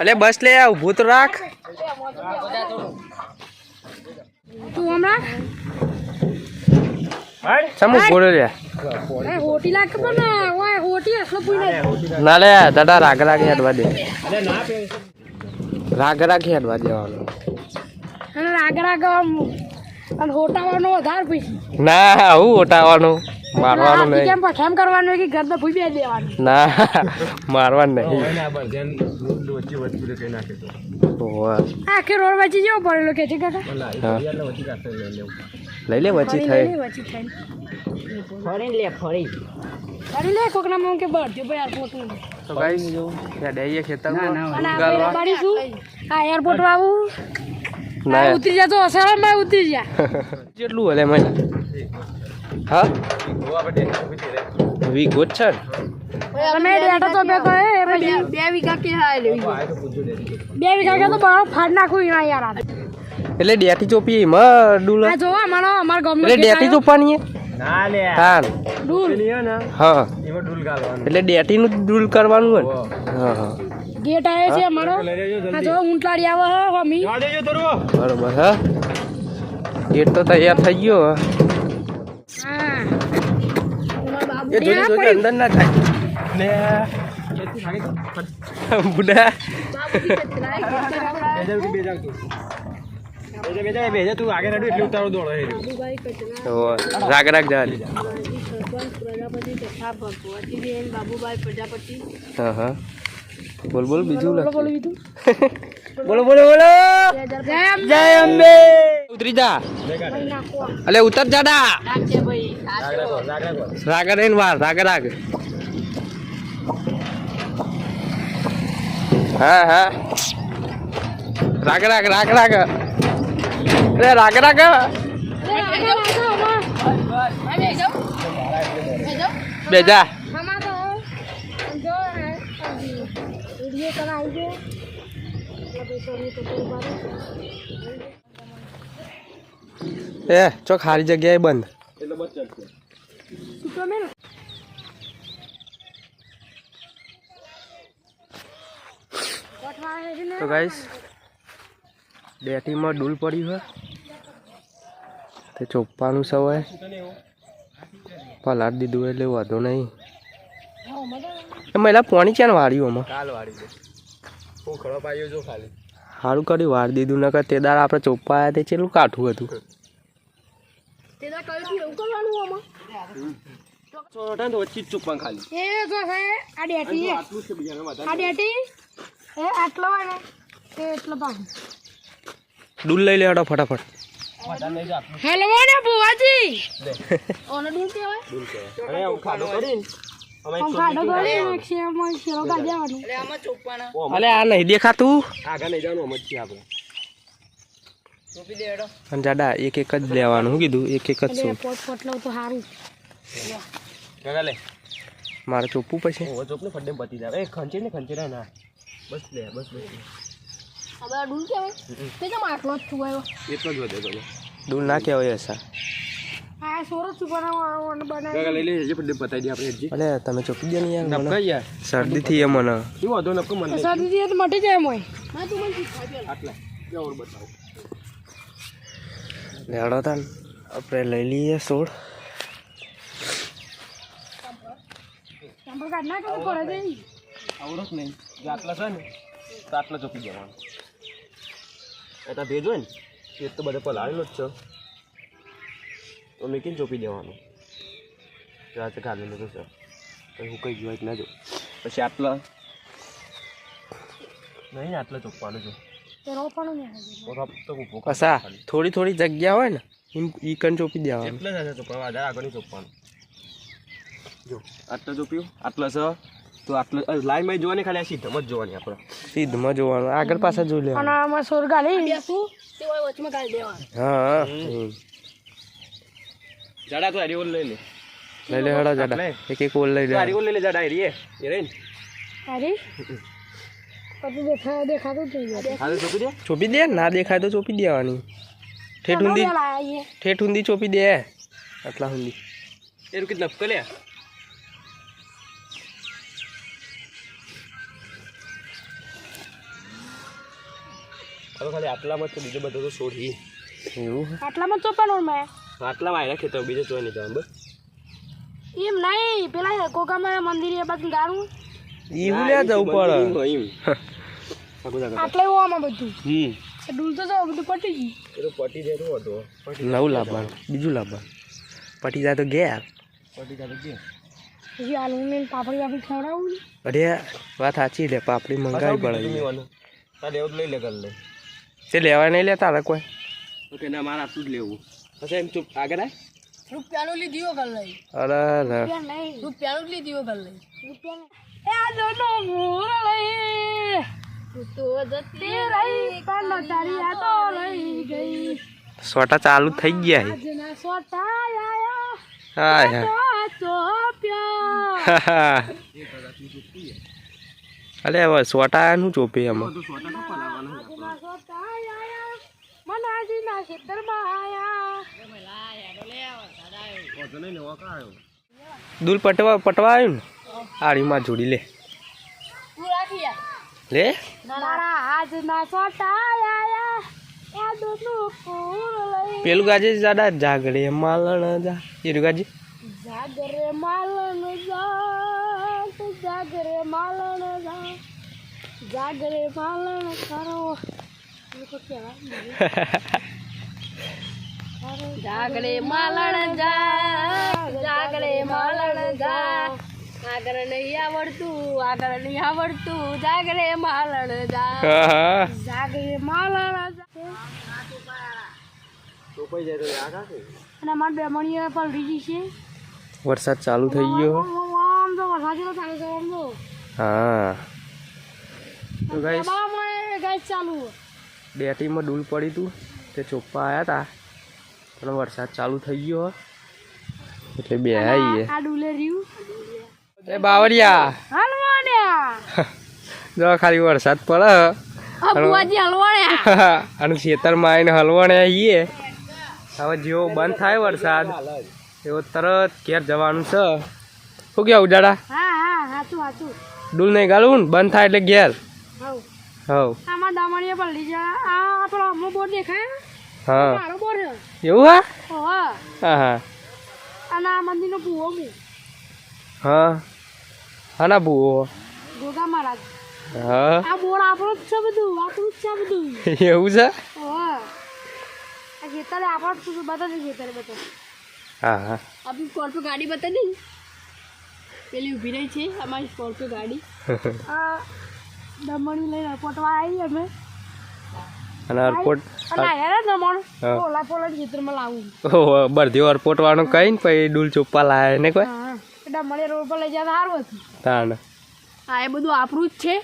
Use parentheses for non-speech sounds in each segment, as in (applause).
અલે બસ લે આ ઊભું તો રાખ. તું હમણાં? સમુ બોલો લે. એ હોટી લાગ પણ ઓય હોટી એટલો પૂઈ ના લે દાદા રાગ રાગ હેડવા દે. રાગ રાગ હેડવા દેવાનું. અને રાગ રાગ અને હોટાવાનો વધારે પૈસા. ના હું હોટાવાનો. મારવાનું નહીં. કેમ પઠામ કરવાનું હોય કે ઘર તો ભૂઈ બે દેવાનું? ના મારવાનું નહીં. ઓવે. આખી રોડ વચ્ચે જેવો પડેલો કે છે કાકા હા. લઈ લે વચ્ચી ફરી લે ફરી ફરી લે કોકના મમ કે બળજો ભાઈ એરપોર્ટનું. તો ગાઈસ ત્યાં દઈએ ખેતરમાં. અને આ ગાલવા. બારી શું? આ એરપોર્ટ વાળું ના. ઉતરી જા તો અસરમાં ઉતરી જા. કેટલું હલે મને હા? વી છે ને? તમે ડેટા તો બે કહે એ પછી બે વીઘા કે હા લેવી બે વીઘા કે તો બહાર ફાડ નાખું એના યાર એટલે ડેટી ચોપી એમાં ડૂલ. આ જો અમારો અમાર ગામનો એટલે ડેટી ચોપવાની હે? તાન દૂર હા. એટલે ડેટી નું ડૂલ કરવાનું હા હા. ગેટ આવ્યો છે અમારો. આ જો ઊંટલાડી આવે હે મમ્મી બરોબર હા. ગેટ તો તૈયાર થઈ ગયો હા. એ જોઈ અંદર ના થાય. રાગ રાગ જા બાબુભાઈ પ્રજાપતિ હા હા બોલ બોલ બીજું બોલો બોલો બોલો જય અંબે. ઉતરી જા અલે ઉતર જાડા રાખજે રાગ રાગ રાગ હા હા. રાગ રાગ રાગ રાગ. અરે, રાગ રાગ. બે એ, ચોક હારી જગ્યાએ બંધ. તો ગાઈસ ડેટીમાં ડૂલ પડ્યું હોય. તે ચોપ્પાનું સવાય પલાટ દીધું એટલે વાંધો નહીં. એ મહિલા પોણી ક્યાં વાળ્યું આમાં? સારું કર્યું વાર દીધું નકર તે દાડ આપણે ચોપ્પા આવ્યા તે ચેટલું કાઠું હતું. એ જો છે આ ડેટી. છે. આ ડેટી? એ આટલો ને તે એટલો પાછો ડૂલ લઈ લેવાડો ફટાફટ. હેલો ને બુવાજી ઓને હું કાઢ્યાવાનું એક આ નહીં દેખાતું. અને જાડા એક એક જ લેવાનું શું કીધું એક એક જ એટલે ખંચે ને ખંચે તો સારું લે બસ બસ. હવે આ દૂર કેવાય? તે કેમ આટલો જ છુવાયો દૂર ના કહેવાય હસા આ સોરો જ છુપાનો બનાવી અલે તમે ચોકી ગયા ને યાર મને. શરદી થી એ મને. સદી તો મટી જાય મોય હા તું મને શીખવાડ્યો લેડો તાન. આપણે લઈ લઈએ સોળ. કાઢ ના કરે પડે દે આવડત નહીં. આટલા છે ને તો આટલા ચોપી દેવાનું. તો ભેજ હોય ને એ તો બધે પલાળેલો જ છે. તો મેકીને ચોપી દેવાનું. રાતે કાઢેલું તો છે તો હું કંઈ જોઈ ના જો. પછી આટલા? નહીં આટલા ચોપવાનું છે. તે રોપણું થોડી થોડી જગ્યા હોય ને એમ ઈ કન ચોપી દેવાનું. એટલે જ આગળ ચોપવાનું જો આટલો ચોપ્યું આટલા છે? તો આટલો લાઈનમાં જોવાની ખાલી આ સીધમ જ જોવાની આપણે સીધમાં જોવાનું આગળ પાછળ જોઈ લેવાનું અને આમાં સોર ગાલી બેસું તે હોય વચમાં ગાલી દેવાનું હા હમ. જાડા તો હારી ઓલ લઈ લે લઈ લે હેડો જાડા એક એક ઓલ લઈ તો હારી લે ઓલ લઈ લે જાડા હારી એ એ રહી ને અરે પછી દેખા દેખાતું જ નહીં યાર હાલ ચોપી દે ચોપી દે ના દેખાય તો ચોપી દેવાની ઠેઠ ઊંધી લાયા ઠેઠ ઊંધી ચોપી દે આટલા ઊંધી એનું કેટલા નફકો હવે ખાલી આટલામાં જ છે બીજો બધો તો છોડી. એવું? આટલામાં ચોપાનું મેં. આટલામાં આવ્યા ખેતર બીજો ચોઈ નહીં બસ એમ નહીં પેલા કોકામાં મંદિર એ બાજુ ગારું એવું લે જવું પડે. એમ. આટલે આમાં બધું. હમ. એ ડૂલ તો જાવ બધું પટી ગયું. એ તો પટી જાય તો હતો નવું લાવવાનું બીજું લાવવાનું પટી જાય તો ગયા પટી જાય તો ગયા આલુ પાપડી વાપડી ખવડાવું અરે વાત સાચી લે પાપડી મંગાવી પડે. તારે એવું લઈ લે કર લે તે લેવા નહીં લેતા હતા કોઈ? ઓકે ના મારા શું જ લેવું. પછી એમ ચૂપ આગળ આય. રૂપિયાનું લીધી હો કર લઈ. અરે રૂપિયાનું જ લીધી હો કર લઈ. રૂપિયા એ આ જોનો મોર લઈ. તો જતી રહી કાનો તારી આ તો લઈ ગઈ. સોટા ચાલુ થઈ ગયા (laughs) હવે સોટા નું ચોપી એમાં તો સોટા તો પલાવવાનું આજના સોટા આયા આવ્યો દૂર પટવા પટવા આવ્યું ને? આડીમાં જોડી લે. લે? પેલું ગાજે જાડા જાગરે માલણ જા. એરું ગાજે? જાગરે માલણ જા. તું જાગરે માલણ જા જાગરે માલણ કરો. (laughs) જાગરે માલણ જા જાગડે માલણ જા. આગળ નહીં આવડતું આગળ નહીં આવડતું જાગડે માલણ જા. જાગડે માલણ જા. અને બે મણીએ પણ રીજી છે. વરસાદ ચાલુ થઈ ગયો. આમ તો વરસાદ ચાલુ છે આમ તો. હા. તો ગાઈસ અમારામાં ગાય ચાલુ. ડેટીમાં ડૂલ પડી તું. તે ચોપ્પા આવ્યા તા. પણ વરસાદ ચાલુ થઈ ગયો એટલે બે આવીએ હલવાણ્યા. જો ખાલી વરસાદ પડે (laughs) અને ખેતરમાં આવીને હલવાણે આવીએ હવે જેવો બંધ થાય વરસાદ એવો તરત ઘેર જવાનું છે. શું કેવું ઉજાડા? ડૂલ નહીં ગાળવું ને? બંધ થાય એટલે ઘેર. હવ. આમાં દામણીએ પલડી જાય આ આપણો અમો બોર દેખાય હા. મારો બોર. એવું હા? હા. હા અને આ મંદિરનો ભૂવો હું હા. હા ભૂવો? ગોગા મહારાજ. હા. આ બોર આપણો જ છે બધું આપણું જ છે બધું. એવું છે? ઓહ આ ખેતરે આપણો જ બધા જ બધા. હા હા. આપણી સ્કોર્પિયો ગાડી બતાવી પેલી ઊભી રહી છે અમારી સ્કોર્પિયો ગાડી. (laughs) આ દમણી લઈને આવી અમે. અને એરપોર્ટ બરધી એરપોર્ટ વાળું કઈ ને પછી ડૂલ ચોપ્પા લાવે ને કોઈ? હા દમણી રોડ પર લઈ જતા સારું હતું. તાણ. હા એ બધું આપણું જ છે.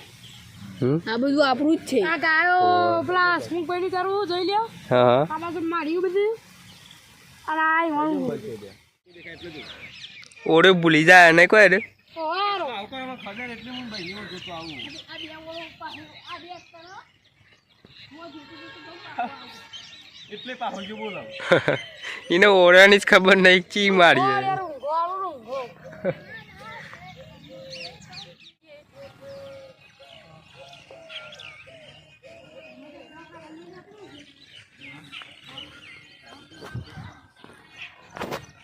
હમ? આ બધું આપણું જ છે. આ ગાયો પેલા સ્મુક પૈડી કરવું જોઈ લ્યો. હા હા. આમાં તો માર્યું બધું. અને આ મારું ઓડે ભૂલી જાય ને કોઈ રે? ખબર એટલે હું ભાઈ જોતો આવું આ બે આ બે કરો એટલે જો બોલો (laughs) એને ઓળવાની જ ખબર નહીં ચી મારી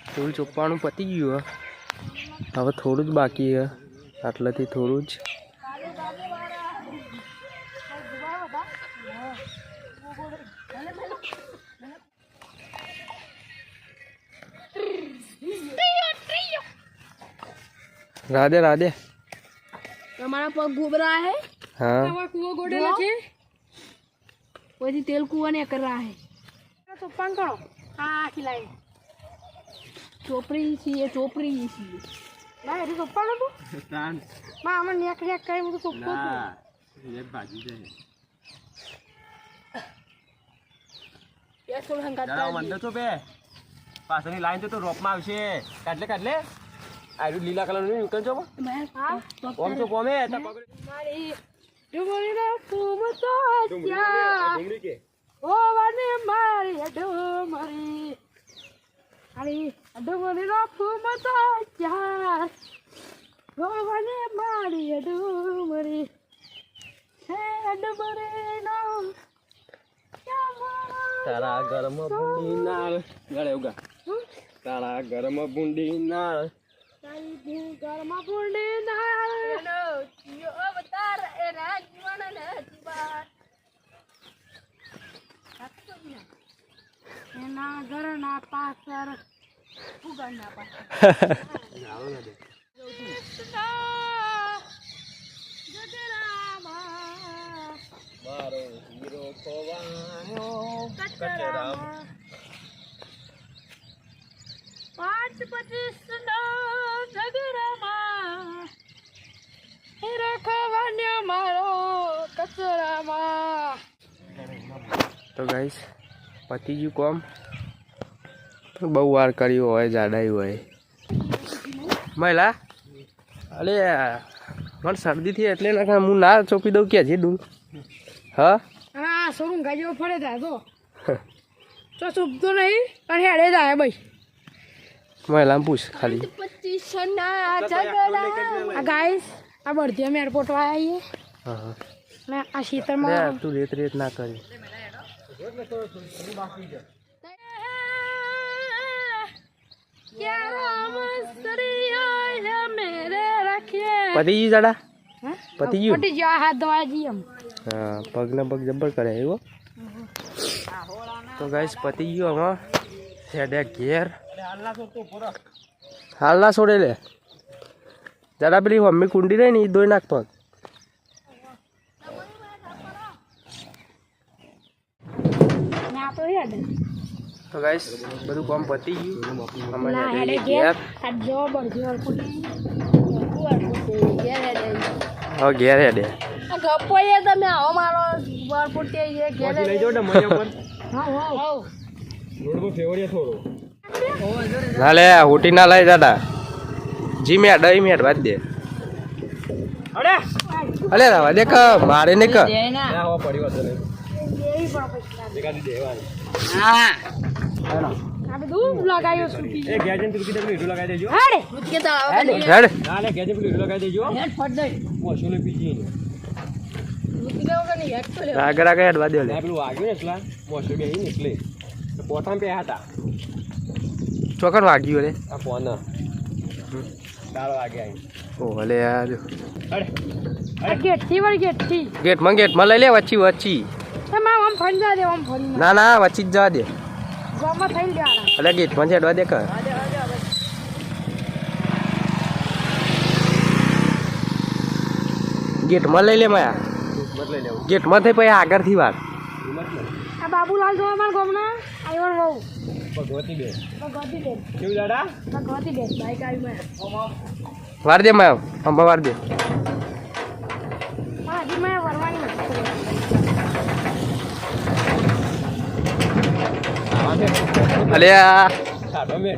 ફૂલ ચોપ્પાનું પતી ગયું હવે થોડું જ બાકી હે આટલાથી થોડું જ. રાધે રાધે. તમારા પગ ગુબરા હે? હા. તમારા કુવો ગોડેલો છે? પછી તેલ કુવા ને કર રહા હે તો પાંકણો હા ખિલાય ચોપરી છીએ ચોપરી છીએ. ના એ તો પાડો તો. તાન. માં અમે નેક નેક કઈ હું તો ના એ ભાજી જાય યાર થોડું હંગાત દાડા મંદર તો બે. પાછળની લાઈન તો રોપમાં આવશે. કાઢલે કાઢલે. આયરું લીલા કલરનું નીકળ જો હા. ઓમ તો કોમે? તા પકડ મારી ડુમરીનો ફૂમ તો ડુંગળી કે? ઓવાની મારી ડુમરી અરે ડુમરીનો ખૂબ તો ચાર ઓ વાને મારી ડુમરી હે ડુમરીનો તારા ઘરમાં ભૂંડી નાળ. ગળે ઉગા. તારા ઘરમાં ભૂંડી નાળ. ઘરમાં ભૂંડે ના એનો જીઓ અવતાર એના જીવનને જીવાત એના ઘરના પાછળ ઉગાડના પાછળ. ગજરામાં મારો હીરો ખોવાયો કચરામાં. પાંચ પચીસ નો ઝઘરામાં હીરો ખવાન્યો મારો કચરામાં તો ગાઈસ પતી ગયું કોમ? બહુ વાર કર્યું હોય જાડાયું હોય. મહિલા અરે મને શરદી થઈ એટલે ના હું ના ચોપી દઉં ક્યાં છે ડું હા? હા સોરું ગાજો ફળે થાય તો તો ચૂપતો નહીં પણ હેડે જાય ભાઈ મહિલા પૂછ ખાલી. ગાઈસ આ બળધી અમે એરપોર્ટ આવીએ હા હા. ના આ શીતળમાં તું રેત રેત ના કરી. પતિ જી જડા હા પગના પગ જબ્બર કરે એવો તો ગાઈસ પતિ ગયો હમણાં છેડે ઘેર. હાલના છોડે લે. જરા પેલી મમ્મી કુંડી રહી ને એ દોઈ નાખ પગ. તો હેડ તો ગાઈસ બધું કામ પતી ગયું અમે ના હેડે ઘેર આ જો બળદી વાર ફૂટી ઘેર હેડે ગપ્પો એ તમે આવો મારો વાર ફૂટી છે ઘેર પર હા હા ના લે હોટી ના લઈ દાદા જી મેં દઈ મેં વાત દે અરે રવા દે ક મારે ને ક દેવી પણ પૈસા આ બધું લગાયો સુકી હાડે. કે તો હેડ. હેડ ફટ દે મુતી દેવો કે નહીં? હેડ તો લે. આગળ આગળ હેડવા દે લે. પેલું વાગ્યું ને એટલા. મોસું બે એટલે. પોઠામ પે હતા. ચોકન વાગ્યું રે. આ ફોન દાળ વાગ્યા ઓ હલે યાર આ ગેટથી વળી ગેટથી ગેટમાં ગેટમાં લઈ લે વચ્ચી વચ્ચી. આમ ફરી જા દે આમ ફરી ના. ના વચ્ચે જ જવા દે. ગામમાં થઈ જવાના એટલે ગીત પંચે હેડવા દે કર. ગેટમાં લઈ લે માયા. ગેટમાં થઈ પછી આગળથી વાર આ બાબુલાલ જોવા અમાર ગામના? આઈવન વહુ. ભગવતી બેન. ભગવતી બેન. કેવું દાડા? ભગવતી બેન. બાઈક આવી મેં વાર દે માયા અંબા વાર દે. હા હજી મેં વરવાની નથી અલે આ સાડો મેં